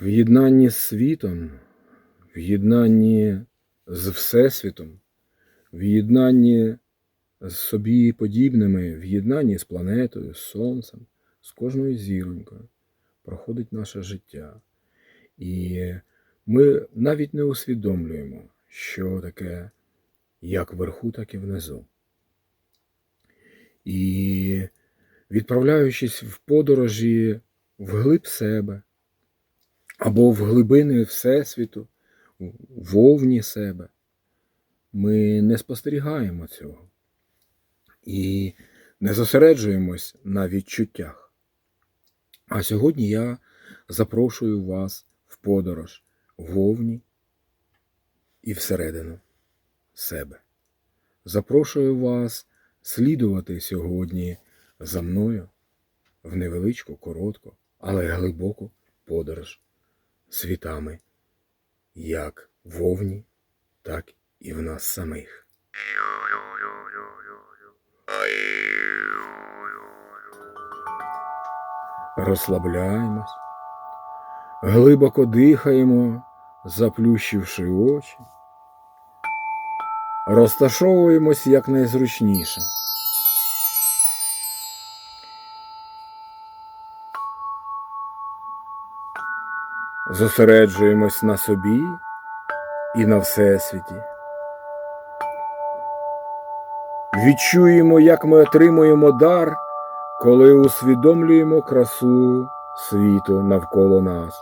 В єднанні з світом, в єднанні з Всесвітом, в єднанні з собі подібними, в єднанні з планетою, з Сонцем, з кожною зіронькою проходить наше життя. І ми навіть не усвідомлюємо, що таке як вверху, так і внизу. І відправляючись в подорожі вглиб себе або в глибини Всесвіту, вовні себе, ми не спостерігаємо цього і не зосереджуємось на відчуттях. А сьогодні я запрошую вас в подорож вовні і всередину себе. Запрошую вас слідувати сьогодні за мною в невеличку, коротку, але глибоку подорож світами, як вовні, так і в нас самих. Розслабляємось, глибоко дихаємо, заплющивши очі, розташовуємось якнайзручніше. Зосереджуємось на собі і на Всесвіті. Відчуємо, як ми отримуємо дар, коли усвідомлюємо красу світу навколо нас.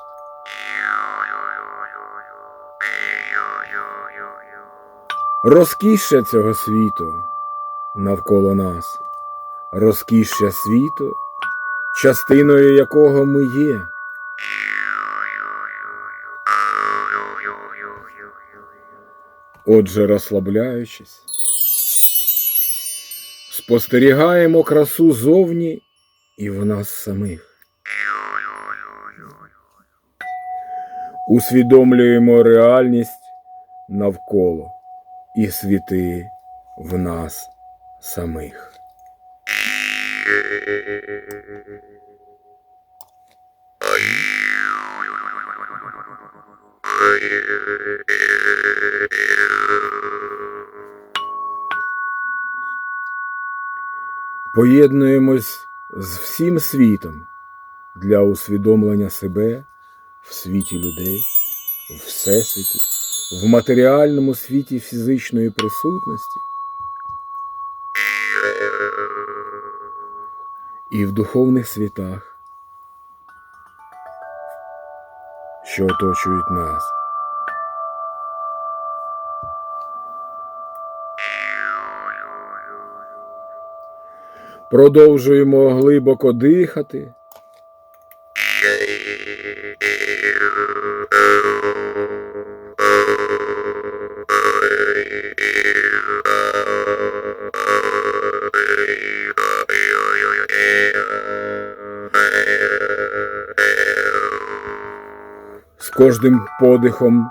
Розкішшя цього світу навколо нас, розкішшя світу, частиною якого ми є. Отже, розслабляючись, спостерігаємо красу зовні і в нас самих. Усвідомлюємо реальність навколо і світи в нас самих. Поєднуємось з всім світом для усвідомлення себе в світі людей, в всесвіті, в матеріальному світі фізичної присутності і в духовних світах, що оточують нас. Продовжуємо глибоко дихати. З кожним подихом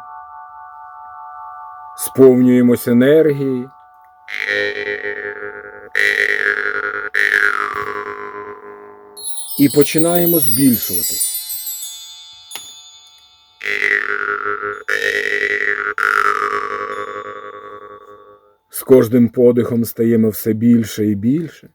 сповнюємось енергії. І починаємо збільшуватись. З кожним подихом стаємо все більше і більше.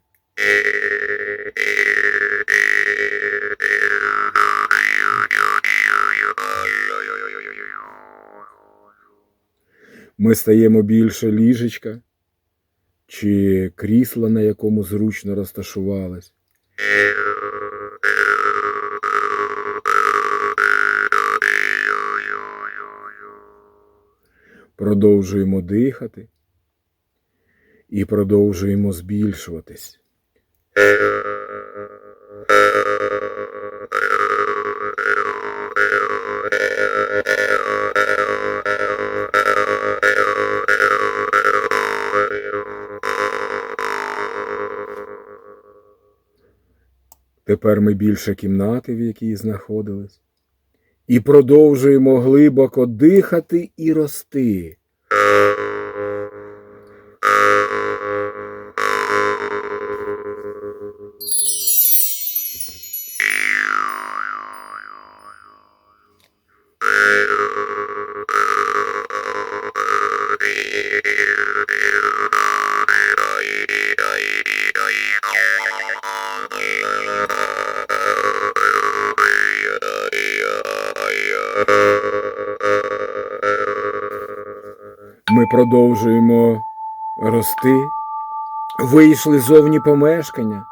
Ми стаємо більше ліжечка чи крісла, на якому зручно розташувались. Продовжуємо дихати і продовжуємо збільшуватись. Тепер ми більше кімнати, в якій знаходились, і продовжуємо глибоко дихати і рости. Продовжуємо рости, вийшли зовні помешкання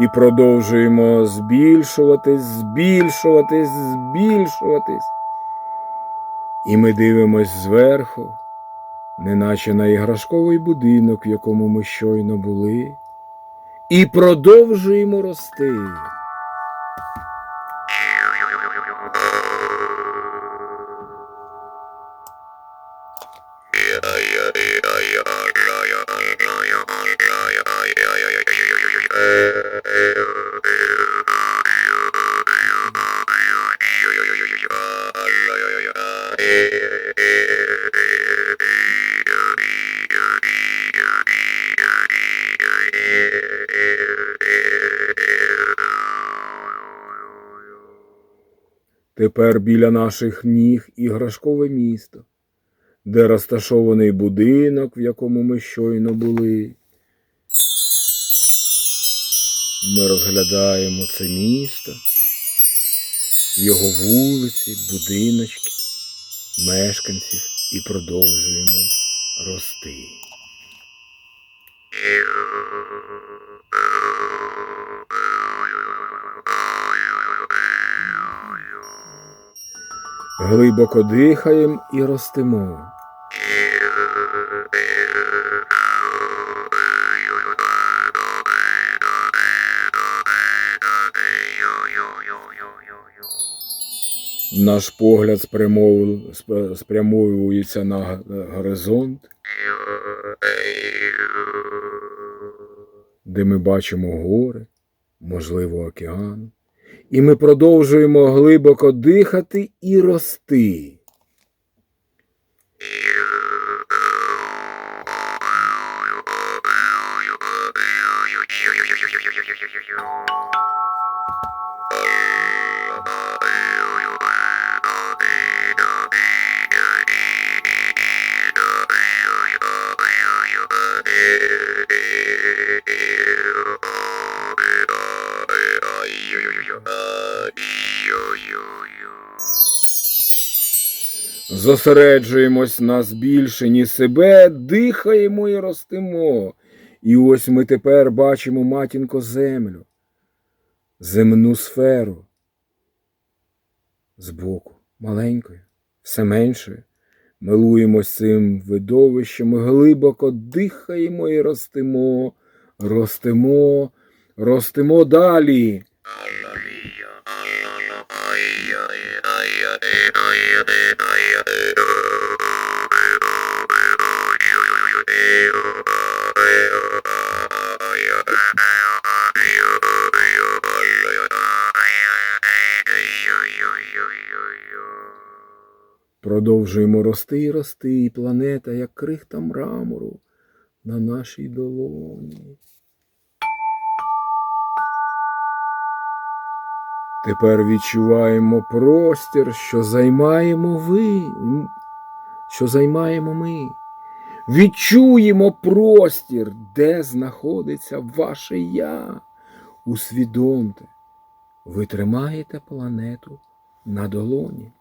і продовжуємо збільшуватись, збільшуватись, збільшуватись. І ми дивимось зверху, неначе на іграшковий будинок, в якому ми щойно були, і продовжуємо рости. Тепер біля наших ніг іграшкове місто, де розташований будинок, в якому ми щойно були. Ми розглядаємо це місто, його вулиці, будиночки, мешканців і продовжуємо рости. Глибоко дихаємо і ростемо. Наш погляд спрямов- спрямовується на горизонт, де ми бачимо гори, можливо, океан. І ми продовжуємо глибоко дихати і рости. Зосереджуємось на збільшенні себе, дихаємо і ростемо. І ось ми тепер бачимо матінко землю, земну сферу. Збоку, маленькою, все меншою. Милуємось цим видовищем, глибоко дихаємо і ростемо, ростемо, ростемо далі. Продовжуємо рости і рости, і планета, як крихта мрамору на нашій долоні. Тепер відчуваємо простір, що займаємо ви, що займаємо ми. Відчуємо простір, де знаходиться ваше я. Усвідомте, ви тримаєте планету на долоні.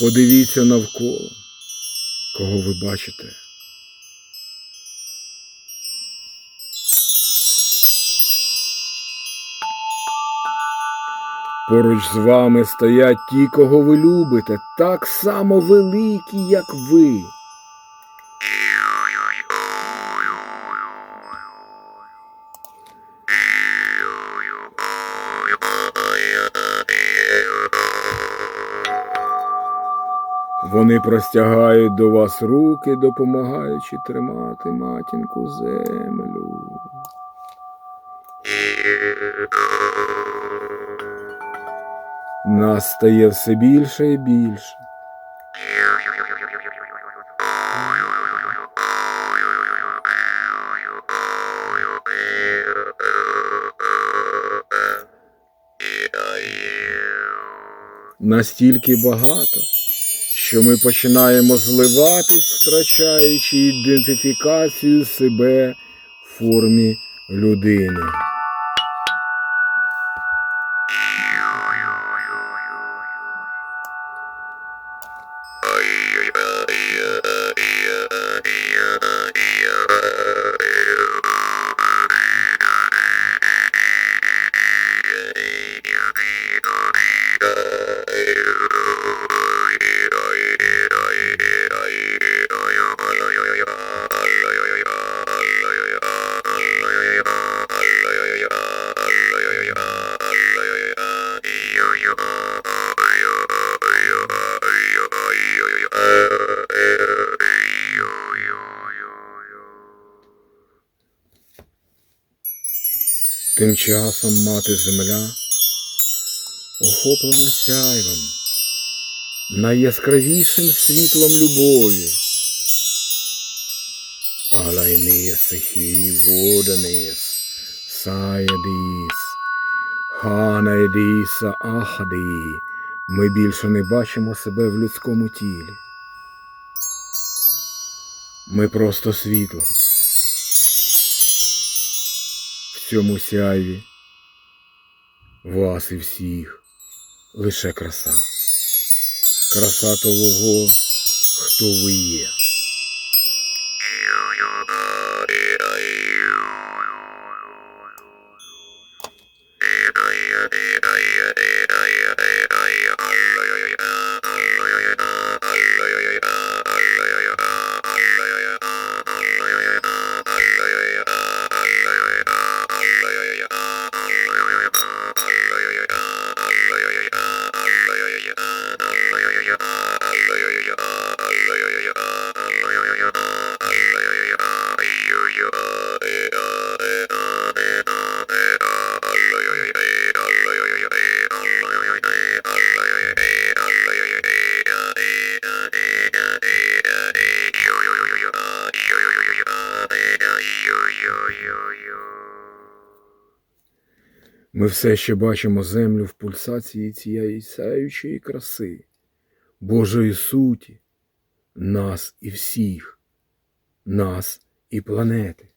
Подивіться навколо, кого ви бачите. Поруч з вами стоять ті, кого ви любите, так само великі, як ви. Вони простягають до вас руки, допомагаючи тримати матінку землю. Нас стає все більше і більше. Настільки багато, що ми починаємо зливатись, втрачаючи ідентифікацію себе в формі людини. Тим часом мати земля, охоплена сяйвом, найяскравішим світлом любові. Алайнис хі воданис, саядіс, ханайдіса ахаді. Ми більше не бачимо себе в людському тілі. Ми просто світло. Цьому сяйві вас і всіх лише краса. Краса того, хто ви є. Ми все ще бачимо землю в пульсації цієї сяючої краси, Божої суті, нас і всіх, нас і планети.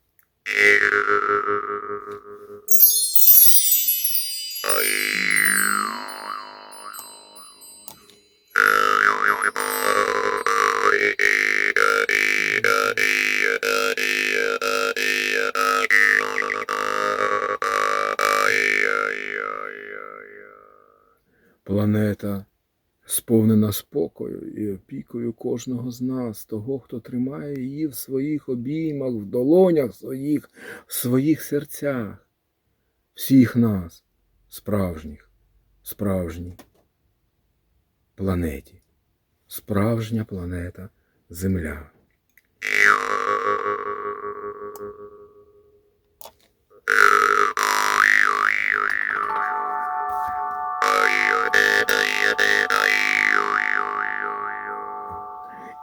Планета сповнена спокою і опікою кожного з нас, того, хто тримає її в своїх обіймах, в долонях своїх, в своїх серцях, всіх нас, справжніх, справжній планеті, справжня планета Земля.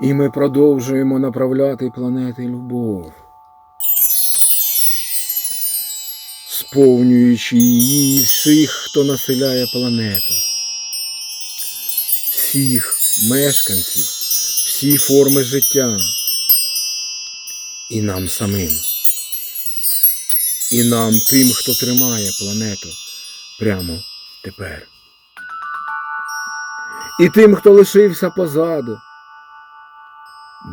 І ми продовжуємо направляти планети любов, сповнюючи її всіх, хто населяє планету, всіх мешканців, всі форми життя, і нам самим, і нам тим, хто тримає планету прямо тепер. І тим, хто лишився позаду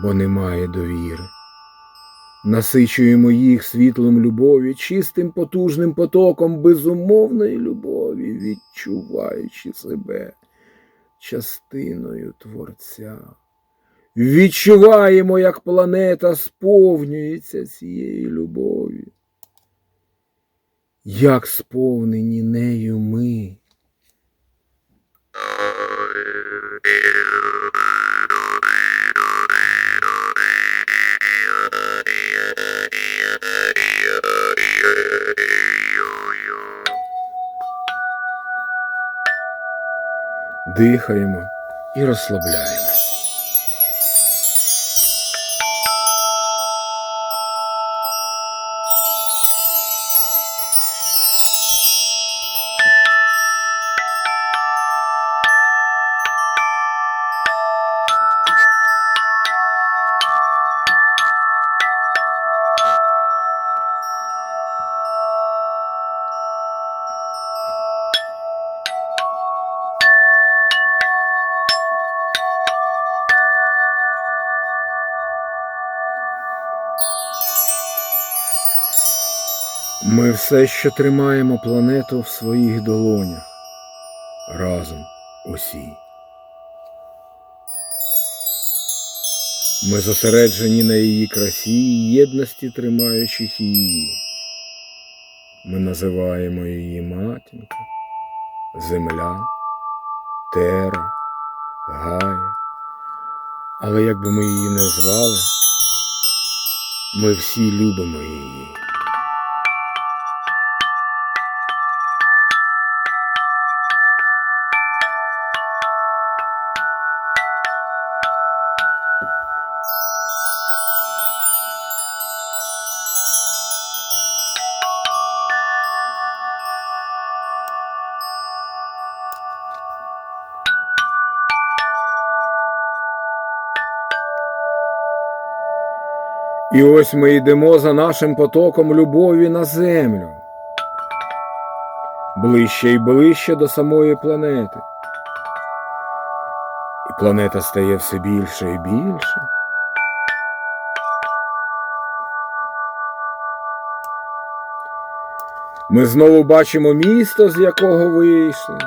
бо немає довіри. Насичуємо їх світлом любові, чистим потужним потоком безумовної любові, відчуваючи себе частиною Творця. Відчуваємо, як планета сповнюється цієї любові, як сповнені нею ми. Дихаємо і розслабляємось. Все ще тримаємо планету в своїх долонях. Разом усі. Ми зосереджені на її красі і єдності тримаючих її. Ми називаємо її матінка, земля, тера, гая. Але як би ми її не звали, ми всі любимо її. І ось ми йдемо за нашим потоком любові на землю, ближче і ближче до самої планети. І планета стає все більше і більше. Ми знову бачимо місто, з якого вийшли,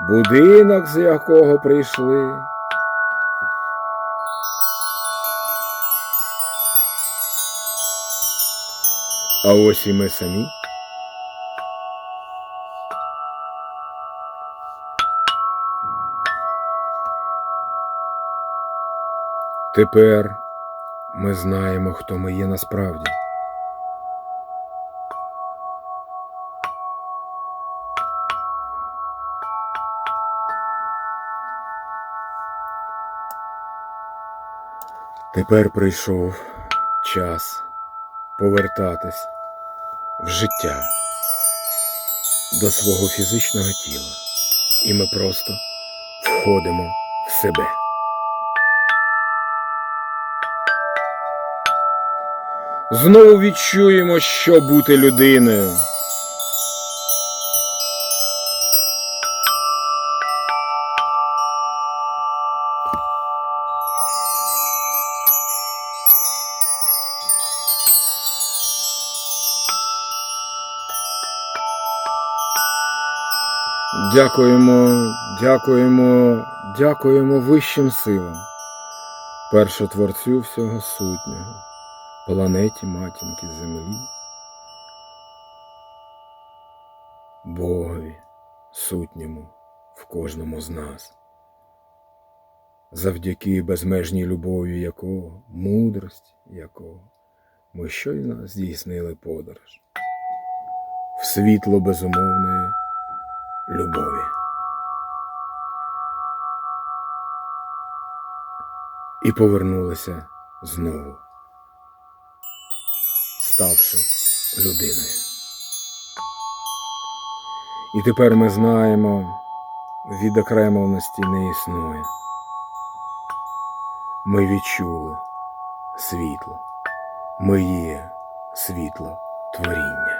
будинок, з якого прийшли. А ось і ми самі. Тепер ми знаємо, хто ми є насправді. Тепер прийшов час повертатись в життя до свого фізичного тіла, і ми просто входимо в себе. Знову відчуємо, що бути людиною. Дякуємо, дякуємо, дякуємо вищим силам, першотворцю всього сутнього, планеті матінки Землі, Богові сутньому в кожному з нас, завдяки безмежній любові якого, мудрості якого ми щойно здійснили подорож в світло безумовної любові. І повернулися знову, ставши людиною. І тепер ми знаємо, відокремленості не існує. Ми відчули світло, ми є світло творіння.